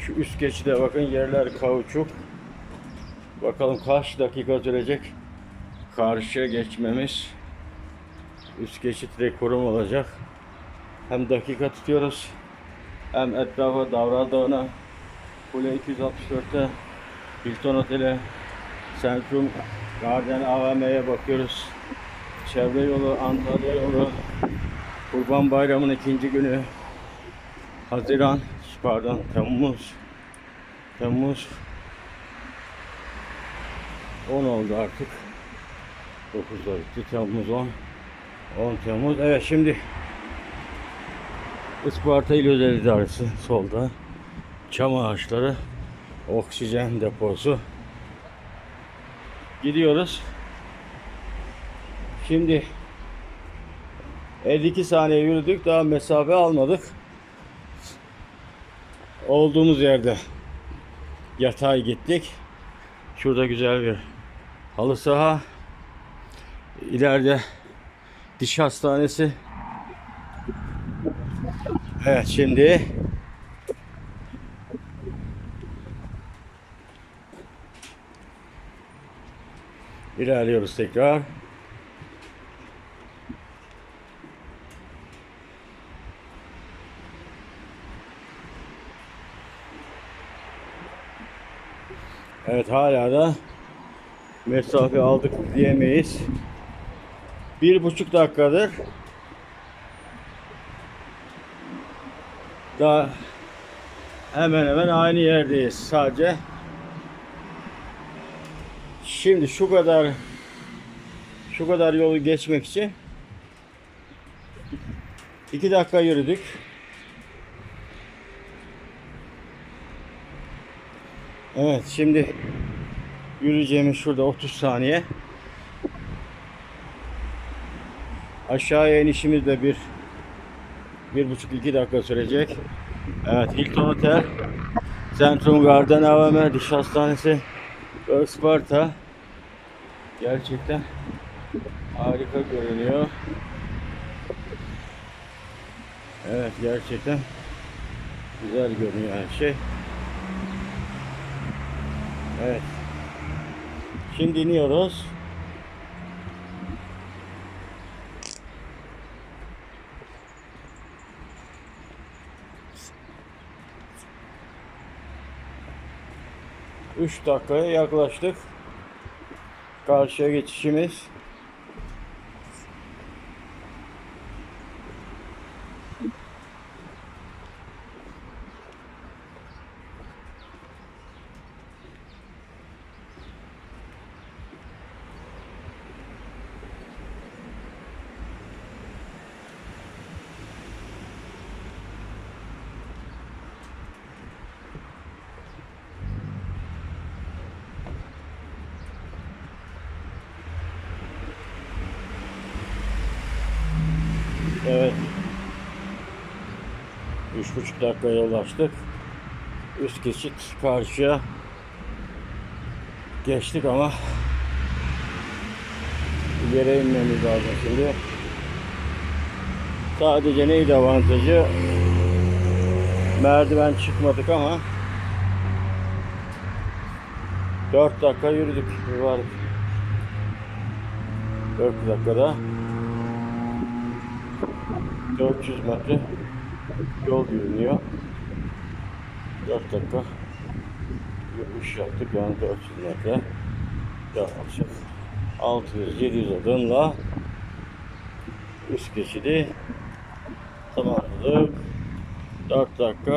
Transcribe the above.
Şu üst geçide bakın yerler kauçuk. Bakalım kaç dakika sürecek karşıya geçmemiz. Üst geçit rekorum olacak. Hem dakika tutuyoruz hem etrafa Davra Dağı'na Kule 264'te Hilton Otel'e Centrum Garden AVM'ye bakıyoruz. Çevre yolu, Antalya yolu, Kurban Bayramı'nın ikinci günü, Haziran, pardon Temmuz, Temmuz 10 oldu artık. 9'da bitti, Temmuz 10, 10 Temmuz. Evet şimdi Isparta İl Özel İdaresi solda. Çam ağaçları, oksijen deposu. Gidiyoruz. Şimdi 52 saniye yürüdük daha mesafe almadık. Olduğumuz yerde yatay gittik. Şurada güzel bir halı saha. İleride diş hastanesi. Evet şimdi ilerliyoruz tekrar. Evet hala da mesafe aldık diyemeyiz. Bir buçuk dakikadır daha hemen hemen aynı yerdeyiz sadece. Şimdi şu kadar şu kadar yolu geçmek için iki dakika yürüdük. Evet şimdi yürüyeceğimiz şurada 30 saniye. Aşağıya inişimiz de bir bir buçuk iki dakika sürecek. Evet Hilton Otel, Centrum Garden AVM, Diş Hastanesi, Isparta. Gerçekten harika görünüyor. Evet gerçekten güzel görünüyor her şey. Evet. Şimdi iniyoruz. Üç dakikaya yaklaştık. Karşıya geçişimiz. Evet. Üç buçuk dakikaya ulaştık. Üst geçit karşıya geçtik ama yere inmemiz lazım şimdi. Sadece neydi avantajı? Merdiven çıkmadık ama 4 dakika yürüdük. Var. 4 dakikada 400 metre yol yürünüyor. 4 dakika yürüyüş yaptık yani 400 metre yaklaşık 600-700 adımla üst geçidi tamamladık. 4 dakika